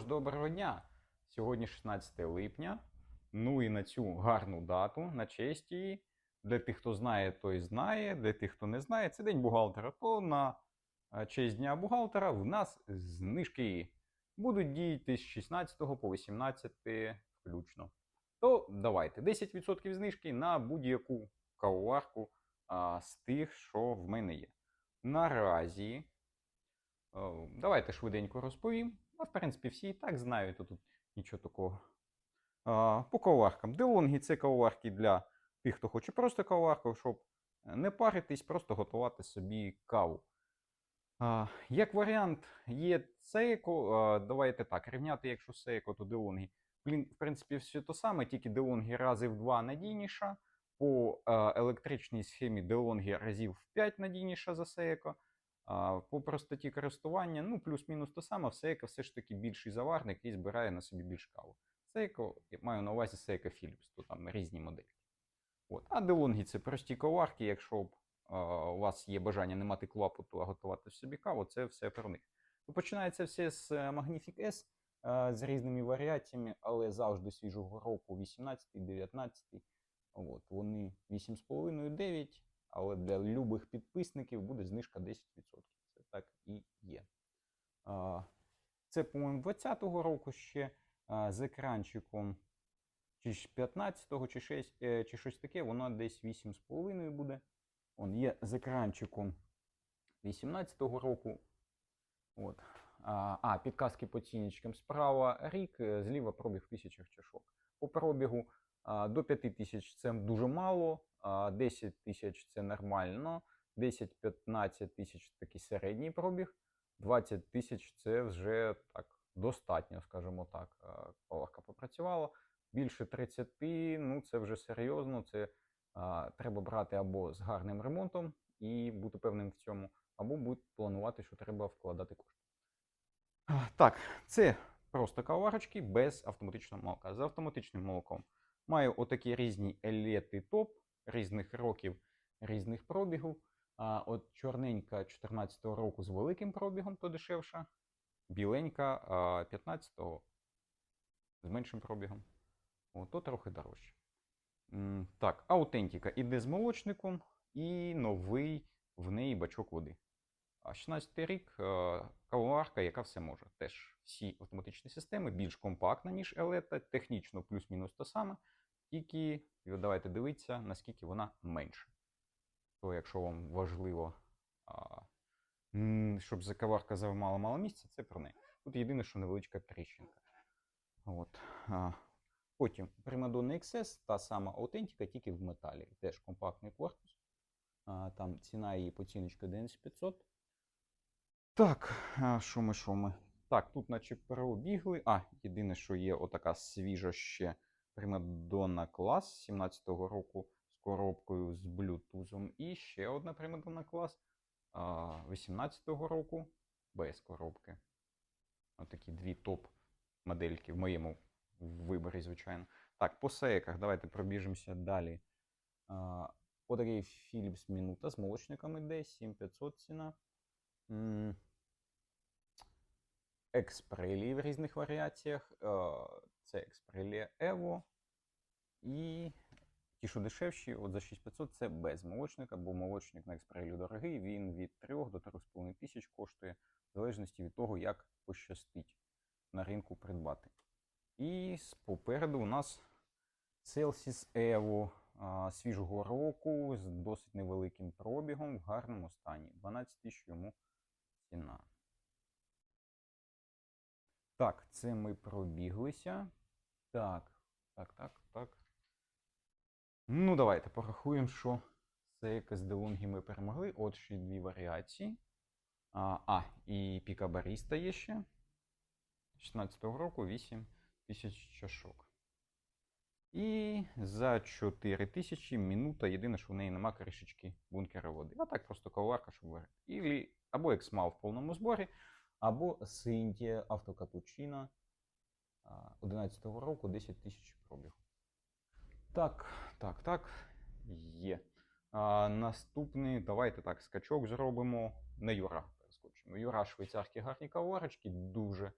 Тож, доброго дня! Сьогодні 16 липня. Ну і на цю гарну дату, на честь її. Для тих, хто знає, той знає. Для тих, хто не знає, це день бухгалтера. То на е, честь дня бухгалтера в нас знижки будуть діяти з 16 по 18 включно. То давайте 10% знижки на будь-яку кавоварку а, з тих, що в мене є. Наразі Давайте швиденько розповім. Ну, в принципі, всі і так знають, тут нічого такого. По кавоваркам. Делонги це кавоварки для тих, хто хоче просто кавоварку, щоб не паритись, просто готувати собі каву. Як варіант, є Сейко. Давайте так, рівняти, якщо Сейко, то Делонги. Блін, в принципі, все те саме, тільки Делонги рази в 2 надійніша. По електричній схемі Делонги разів в 5 надійніша за Сейко. По простоті користування, ну, плюс-мінус те саме, Сейко все ж таки більший заварник і збирає на собі більш каву. Я маю на увазі Сейко Philips, то там різні моделі. От. А DeLonghi це прості коварки, якщо б а, у вас є бажання не мати клопоту, а готувати собі каву, це все про них. То починається все з е, Magnific S е, з різними варіаціями, але завжди свіжого року 18, 19. От, вони 8,5-9 але для любих підписників буде знижка 10%. Це так і є. Це, по-моєму, 20-го року ще з екранчиком чи 15-го, чи, 6, е, чи щось таке, воно десь 8,5 буде. Он є з екранчиком 18-го року. От. А, підказки по цінничкам. Справа рік, е, зліва пробіг в тисячах чашок. По пробігу до 5 тисяч це дуже мало, 10 тисяч це нормально, 10-15 тисяч такий середній пробіг, 20 тисяч це вже так достатньо, скажімо так. а, попрацювала. Більше 30, ну це вже серйозно. Це а, треба брати або з гарним ремонтом і бути певним в цьому, або будь планувати, що треба вкладати кошти. Так, це просто каварочки без автоматичного молока. З автоматичним молоком маю отакі різні елети топ різних років, різних пробігів. А от чорненька 14-го року з великим пробігом, то дешевша, біленька 15-го з меншим пробігом. То трохи дорожче. Так, аутентика іде з молочником і новий в неї бачок води. А 16 рік е, кавоварка, яка все може. Теж всі автоматичні системи більш компактна, ніж Елета, технічно плюс-мінус те саме. Тільки давайте дивитися, наскільки вона менша. То, якщо вам важливо, щоб закаварка займала мало місця, це про неї. Тут єдине, що невеличка тріщинка. От. Потім Primadonna XS, та сама аутентика, тільки в металі. Теж компактний корпус. Там ціна її поціночка 11500. Так, а, що ми, що ми? Так, тут наче пробігли. А, єдине, що є отака свіжа ще Primadonna клас 17-го року з коробкою з блютузом. І ще одна Primadonna клас 18-го року без коробки. Отакі дві топ-модельки в моєму виборі, звичайно. Так, по сейках давайте пробіжимося далі. Отакий Philips Minuta з молочником іде, 7500 ціна. М, Експрелії в різних варіаціях. Це Експрелія Evo. І ті, що дешевші, от за 6500 це без молочника, бо молочник на експрелію дорогий, він від 3 до 3,5 тисяч коштує, в залежності від того, як пощастить на ринку придбати. І попереду у нас Celsius Evo свіжого року з досить невеликим пробігом в гарному стані. 12 тисяч йому ціна. Так, це ми пробіглися. Так, так, так, так. Ну, давайте порахуємо, що це делонги ми перемогли. От ще дві варіації. А, а і Піка Баріста є ще. 16-го року 8 тисяч чашок. І за 4 тисячі минута. Єдине, що в неї нема кришечки бункера води. А так просто коварка, щоб варити. Або Ексмал в повному зборі, або Синтія автокапучино 11-го року 10 тисяч пробіг. Так, так, так. Є. А, наступний, давайте так, скачок зробимо. Не Юра перескочимо. Юра швейцарські гарні каварочки, дуже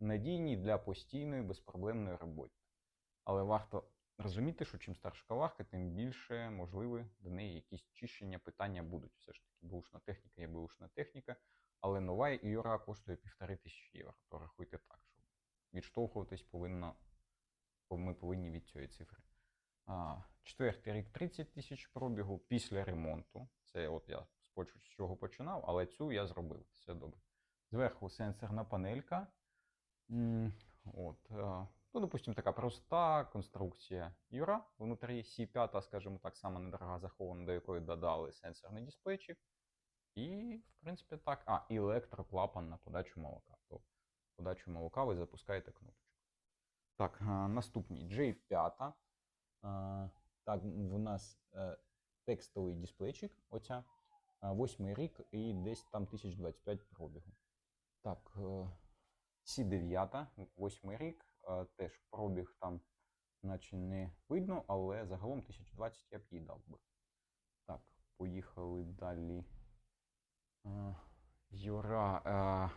надійні для постійної безпроблемної роботи. Але варто розуміти, що чим старша каварка, тим більше можливі до неї якісь чищення питання будуть. Все ж таки, бушна техніка є бушна техніка, але нова Юра коштує півтори тисячі євро. То рахуйте так, відштовхуватись повинно, бо ми повинні від цієї цифри. А, четвертий рік 30 тисяч пробігу після ремонту. Це от я з чого починав, але цю я зробив. Все добре. Зверху сенсорна панелька. От, е, ну, допустимо, така проста конструкція Юра. Внутрі C5, скажімо так, сама недорога захована, до якої додали сенсорний дисплейчик. І, в принципі, так. А, електроклапан на подачу молока. То подачу молока ви запускаєте кнопочку. Так, е, наступний J5. Е, Так, в нас е, текстовий дисплейчик. Оця. Восьмий рік і десь там 1025 пробігу. Так, е, Сі9, восьмий рік, теж пробіг там, наче не видно, але загалом 1020 я б їй дав би. Так, поїхали далі. Юра.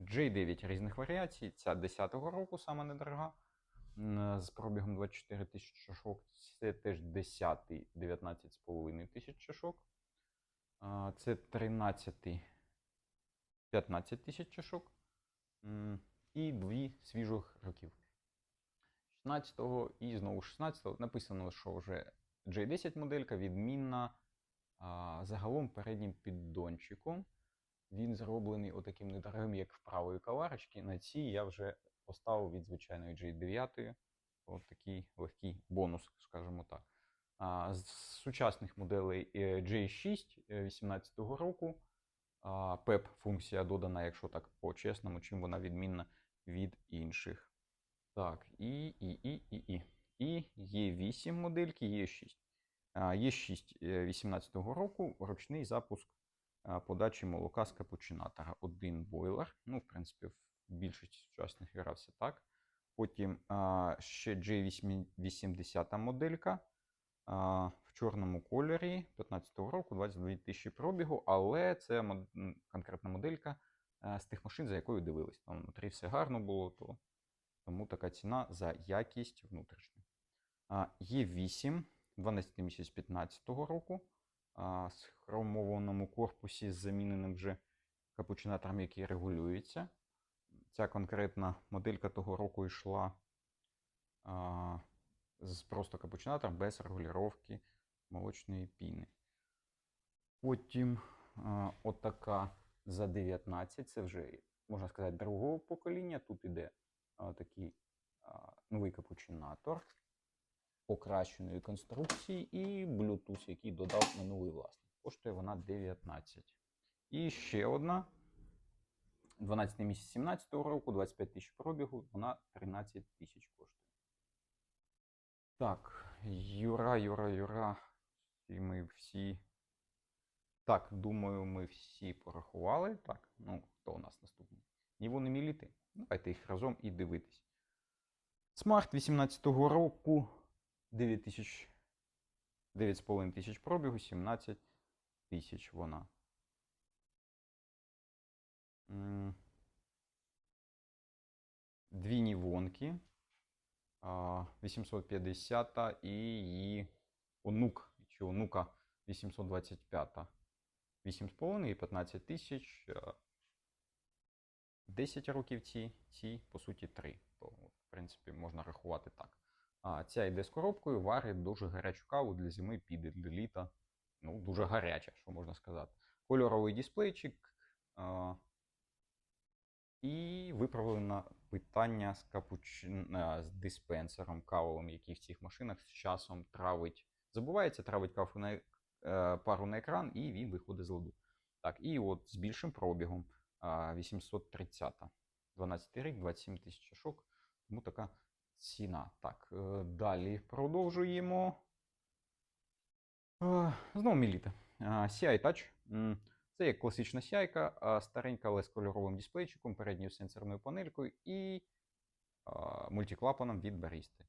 Е, J9 різних варіацій. Ця 10-го року, сама недорога. З пробігом 24 тисяч чашок. Це теж 10-й, 19,5 тисяч чашок. Це 13 15 тисяч чашок. І дві свіжих років. 16-го і знову 16-го. Написано, що вже J10 моделька відмінна а, загалом переднім піддончиком. Він зроблений отаким недорогим, як в правої каварочки. На цій я вже поставив від звичайної J9. От такий легкий бонус, скажімо так. А, З сучасних моделей е, J6 2018 року PEP функція додана, якщо так по-чесному, чим вона відмінна від інших. Так, і, і, і, і, і. І є 8 модельки, є 6. Є 6 18 року ручний запуск подачі молока з капучинатора. Один бойлер. Ну, в принципі, в більшості сучасних грався так. Потім а, ще J80 моделька а, в чорному кольорі 15-го року, 22 тисячі пробігу, але це мод- конкретна моделька а, з тих машин, за якою дивились. Там внутрі все гарно було, то тому така ціна за якість внутрішню. Є 8, 12 місяць 15-го року а, з хромованому корпусі з заміненим вже капучинатором, який регулюється. Ця конкретна моделька того року йшла а, з просто капучинатором без регулювання молочної піни. Потім а, отака за 19, це вже, можна сказати, другого покоління. Тут іде а, такий а, новий капучинатор покращеної конструкції і Bluetooth, який додав минулий власник. Коштує вона 19. І ще одна. 12 місяць 17 року, 25 тисяч пробігу, вона 13 тисяч коштує. Так, Юра, Юра, Юра. І ми всі. Так, думаю, ми всі порахували. Так, ну, хто у нас наступний? Ніво не міліти. Давайте їх разом і дивитись. Смарт 18-го року 9 тисяч 9,5 тисяч пробігу, 17 тисяч вона. Дві нівонки. а, 850 і її онук, чи онука 825. 8,5 і 15 тисяч. 10 років ці, ці, по суті, 3. То, в принципі, можна рахувати так. А ця йде з коробкою, варить дуже гарячу каву для зими, піде для літа. Ну, дуже гаряча, що можна сказати. Кольоровий дисплейчик. А, і виправлено питання з, капуч... з диспенсером кавовим, який в цих машинах з часом травить. Забувається, травить каву на е, пару на екран, і він виходить з ладу. Так, і от з більшим пробігом 830. 12 рік, 27 тисяч чашок. Тому така ціна. Так, е, далі продовжуємо. Е, Знову міліта. Е, CI Touch. Це як класична сяйка, старенька, але з кольоровим дисплейчиком, передньою сенсорною панелькою і мультиклапаном від барісти.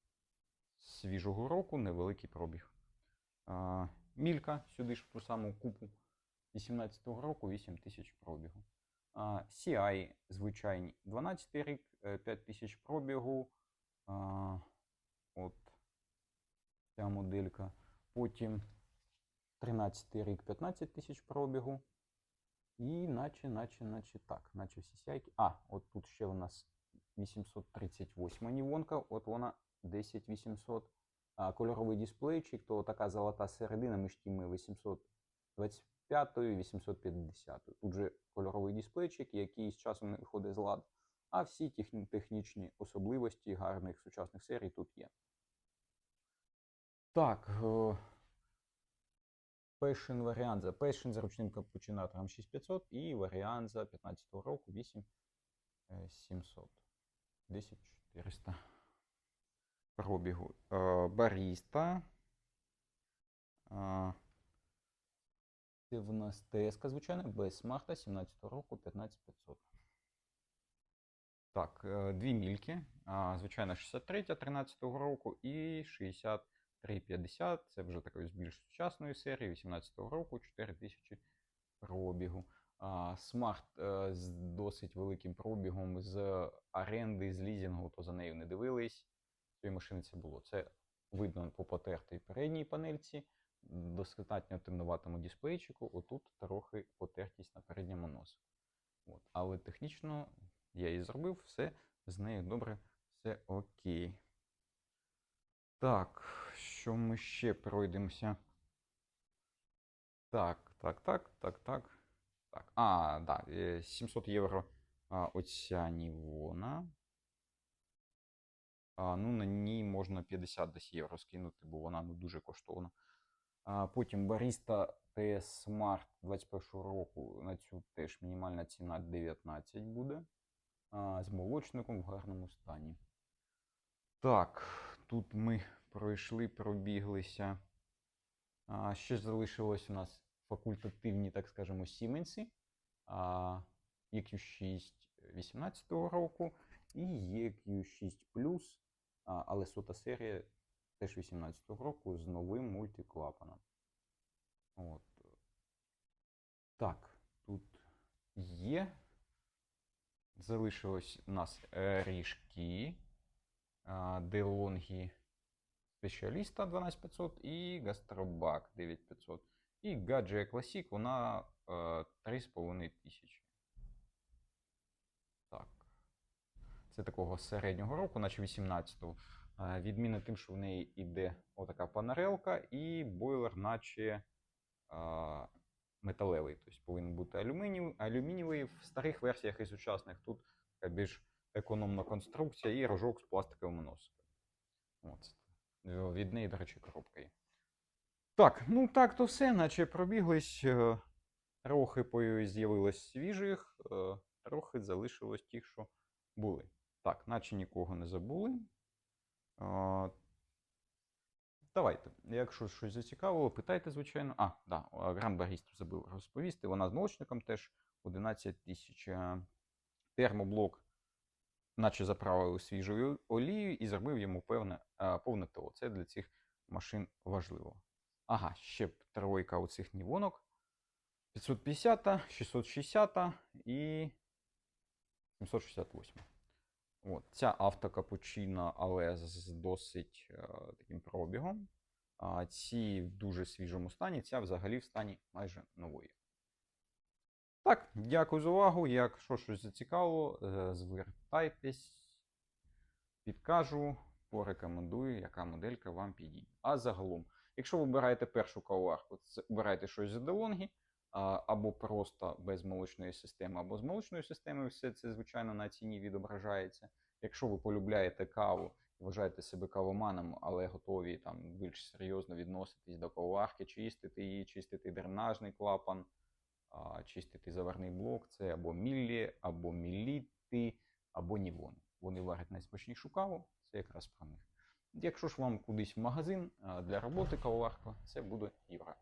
Свіжого року невеликий пробіг. Мілька сюди ж в ту саму купу 18-го року 8 тисяч пробігу. CI звичайні 12 рік, е, 5000 пробігу. От ця моделька. Потім 13 рік, 15 тисяч пробігу. І наче, наче, наче так, наче всі сяйки. А, от тут ще у нас 838 нівонка, от вона 10800. А, кольоровий дисплейчик, то така золота середина між тими 825 і 850. Тут же кольоровий дисплейчик, який з часом не виходить з ладу. А всі технічні особливості гарних сучасних серій тут є. Так. е, Passion варіант за Passion з ручним капучинатором 6500 і варіант за 15 року 8700. 10400 пробігу. Е, Баріста. Е, Це в нас ТСК, звичайно, без смарта 17 року 15500. Так, е, дві мільки. Звичайно, 63 13 року і 6350. Це вже такої з більш сучасної серії, 18 року, 4000 пробігу. Смарт е, з досить великим пробігом з оренди, з лізінгу, то за нею не дивились. Цієї машини це було. Це видно по потертій передній панельці, достатньо темнуватому дисплейчику. Отут трохи потертість на передньому носу. От. Але технічно я її зробив, все з нею добре, все окей. Так, що ми ще пройдемося? Так, так, так, так, так. Так. А, да, е, 700 євро а, оця Нівона. А, ну, на ній можна 50 десь євро скинути, бо вона ну, дуже коштовна. А, потім Barista TS Smart 21 року. На цю теж мінімальна ціна 19 буде. З молочником в гарному стані. Так, тут ми пройшли, пробіглися. А, ще залишилось у нас факультативні, так скажемо, Сіменси. А, EQ6 18 року і EQ6 Plus, а, але сота серія теж 18 року з новим мультиклапаном. От. Так, тут є. Залишилось у нас е, ріжки, DeLonghi спеціаліста 12500 і Гастробак 9500. І Gadget Classic, вона е, 3,5 тисячі. Так. Це такого середнього року, наче 18-го. Е, Відміна тим, що в неї йде отака панарелка, і бойлер, наче е, металевий. Тобто повинен бути алюмінієвий, алюмінієвий. В старих версіях і сучасних тут така більш економна конструкція і рожок з пластиковим носиком. От. Е, Від неї, до речі, коробка є. Так, ну так то все, наче пробіглись. е, Трохи з'явилось свіжих, е, трохи залишилось тих, що були. Так, наче нікого не забули. Давайте, якщо щось зацікавило, питайте, звичайно. А, да, Гран Барісту забув розповісти. Вона з молочником теж 11 тисяч. е, Термоблок, наче заправили свіжою олією і зробив йому певне, е, повне ТО. Це для цих машин важливо. Ага, ще тройка оцих нівонок. 550, 660 і 768. От, ця автокапучино, але з досить е, таким пробігом. А ці в дуже свіжому стані, ця взагалі в стані майже нової. Так, дякую за увагу. Якщо щось зацікавило, е, звертайтесь, підкажу, порекомендую, яка моделька вам підійде. А загалом, якщо ви обираєте першу кавоварку, це обирайте щось з DeLonghi, а, або просто без молочної системи, або з молочною системою, все це, звичайно, на ціні відображається. Якщо ви полюбляєте каву і вважаєте себе кавоманом, але готові там більш серйозно відноситись до кавоварки, чистити її, чистити дренажний клапан, чистити заварний блок, це або міллі, або міліти, або нівони. Вони варять найсмачнішу каву, це якраз про них. Якщо ж вам кудись в магазин для роботи кавоварка, це буде Юра.